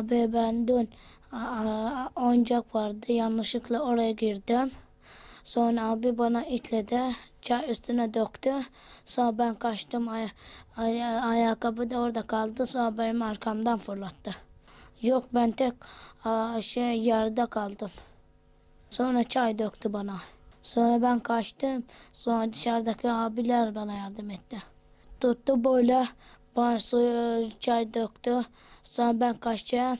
Abi ben dün oyuncak vardı yanlışlıkla oraya girdim. Sonra abi bana itledi. Çay üstüne döktü. Sonra ben kaçtım. Ay, ay, ayakkabı da orada kaldı. Sonra benim arkamdan fırlattı. Yok ben tek aa, şey yarıda kaldım. Sonra çay döktü bana. Sonra ben kaçtım. Sonra dışarıdaki abiler bana yardım etti. Tuttu böyle bana suyu çay döktü. Sonra ben kaçacağım.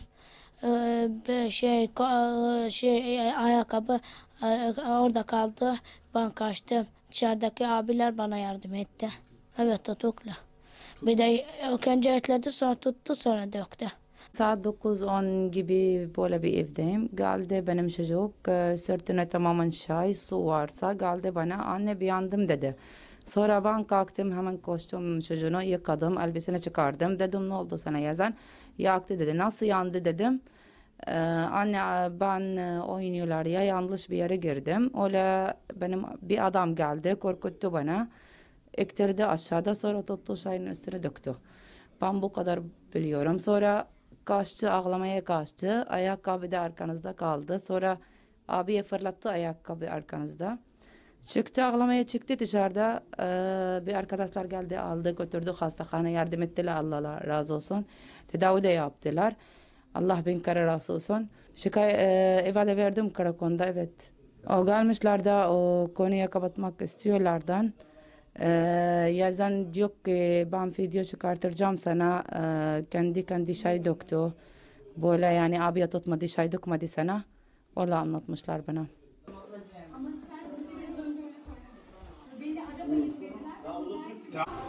Ee, bir şey ka- şey ayakkabı e, orada kaldı. Ben kaçtım. Dışarıdaki abiler bana yardım etti. Evet tutuklu. Bir de önce etledi sonra tuttu sonra döktü. Saat 9-10 gibi böyle bir evdeyim. Geldi benim çocuk e, sırtına tamamen çay, su varsa geldi bana anne bir yandım dedi. Sonra ben kalktım hemen koştum çocuğunu yıkadım elbisini çıkardım. Dedim ne oldu sana yazan? Yaktı dedi. Nasıl yandı dedim. Ee, anne ben e, oynuyorlar ya yanlış bir yere girdim. Öyle benim bir adam geldi korkuttu bana. İktirdi aşağıda sonra tuttu çayın üstüne döktü. Ben bu kadar biliyorum. Sonra kaçtı ağlamaya kaçtı. Ayakkabı da arkanızda kaldı. Sonra abiye fırlattı ayakkabı arkanızda. Çıktı ağlamaya çıktı dışarıda. Ee, bir arkadaşlar geldi aldı götürdü hastahane yardım ettiler Allah razı olsun. Tedavi de yaptılar. Allah bin kere razı olsun. Şikay e, ifade verdim karakonda evet. O gelmişler de o konuya kapatmak istiyorlardan. Ee, yazan diyor ki ben video çıkartacağım sana Ee, kendi kendi şey döktü. Böyle yani abiye tutmadı şey dökmedi sana. Öyle anlatmışlar bana. stop.